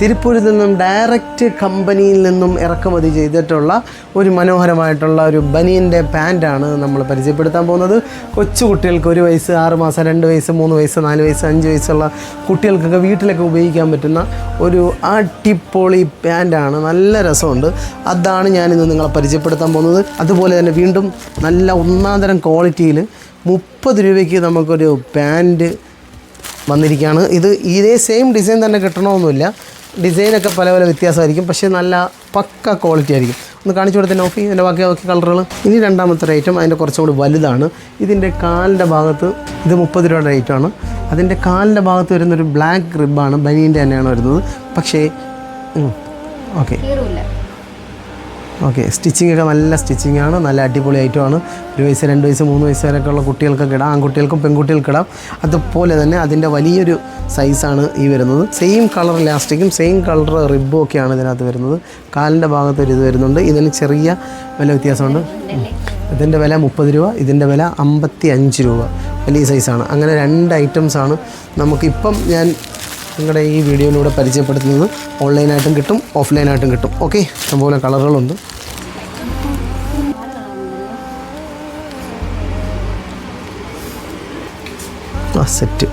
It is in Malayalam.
തിരുപ്പൂരിൽ നിന്നും ഡയറക്റ്റ് കമ്പനിയിൽ നിന്നും ഇറക്കുമതി ചെയ്തിട്ടുള്ള ഒരു മനോഹരമായിട്ടുള്ള ഒരു ബനിയന്റെ പാന്റാണ് നമ്മൾ പരിചയപ്പെടുത്താൻ പോകുന്നത്. കൊച്ചു കുട്ടികൾക്ക് ഒരു വയസ്സ് ആറ് മാസം രണ്ട് വയസ്സ് മൂന്ന് വയസ്സ് നാല് വയസ്സ് അഞ്ച് വയസ്സുള്ള കുട്ടികൾക്കൊക്കെ വീട്ടിലൊക്കെ ഉപയോഗിക്കാൻ പറ്റുന്ന ഒരു അടിപൊളി പാന്റാണ് നല്ല രസമുണ്ട്. അതാണ് ഞാനിന്ന് നിങ്ങളെ പരിചയപ്പെടുത്താൻ പോകുന്നത്. അതുപോലെ തന്നെ വീണ്ടും നല്ല ഒന്നാന്തരം ക്വാളിറ്റിയിൽ മുപ്പത് രൂപയ്ക്ക് നമുക്കൊരു പാന്റ് വന്നിരിക്കുകയാണ്. ഇത് ഇതേ സെയിം ഡിസൈൻ തന്നെ കിട്ടണമെന്നില്ല. ഡിസൈനൊക്കെ പല പല വ്യത്യാസമായിരിക്കും. പക്ഷേ നല്ല പക്ക ക്വാളിറ്റി ആയിരിക്കും. ഒന്ന് കാണിച്ചു കൊടുത്ത നോക്കി. ഇതിന്റെ ബാക്കി ബാക്കി കളറുകൾ ഇനി രണ്ടാമത്തെ റേറ്റും അതിന്റെ കുറച്ചും കൂടി വലുതാണ്. ഇതിന്റെ കാലിന്റെ ഭാഗത്ത് ഇത് മുപ്പത് രൂപയുടെ റേറ്റാണ് അതിന്റെ കാലിന്റെ ഭാഗത്ത് വരുന്നൊരു ബ്ലാക്ക് റിബാണ് ബനീന്റെ തന്നെയാണ് വരുന്നത്. പക്ഷേ ഓക്കെ ഓക്കെ സ്റ്റിച്ചിങ് ഒക്കെ നല്ല സ്റ്റിച്ചിങ് ആണ്. നല്ല അടിപൊളി ഐറ്റമാണ് ഒരു വയസ്സ് രണ്ട് വയസ്സ് മൂന്ന് വയസ്സ് വരെയൊക്കെ ഉള്ള കുട്ടികൾക്കൊക്കെ ഇടാം. ആൺകുട്ടികൾക്കും പെൺകുട്ടികൾക്കിടാം അതുപോലെ തന്നെ അതിന്റെ വലിയൊരു സൈസാണ് ഈ വരുന്നത്. സെയിം കളർ ലാസ്റ്റിക്കും സെയിം കളർ റിബും ഒക്കെയാണ് ഇതിനകത്ത് വരുന്നത്. കാലിന്റെ ഭാഗത്ത് ഒരു ഇത് വരുന്നുണ്ട്. ഇതിന് ചെറിയ വില വ്യത്യാസമുണ്ട്. ഇതിന്റെ വില മുപ്പത് രൂപ ഇതിന്റെ വില അമ്പത്തി അഞ്ച് രൂപ. വലിയ സൈസാണ് അങ്ങനെ രണ്ട് ഐറ്റംസാണ് നമുക്കിപ്പം ഞാൻ നിങ്ങളുടെ ഈ വീഡിയോയിലൂടെ പരിചയപ്പെടുത്തുന്നത്. ഓൺലൈനായിട്ടും കിട്ടും ഓഫ്ലൈനായിട്ടും കിട്ടും. ഓക്കെ അതുപോലെ കളറുകളുണ്ട്. ആ സെറ്റ്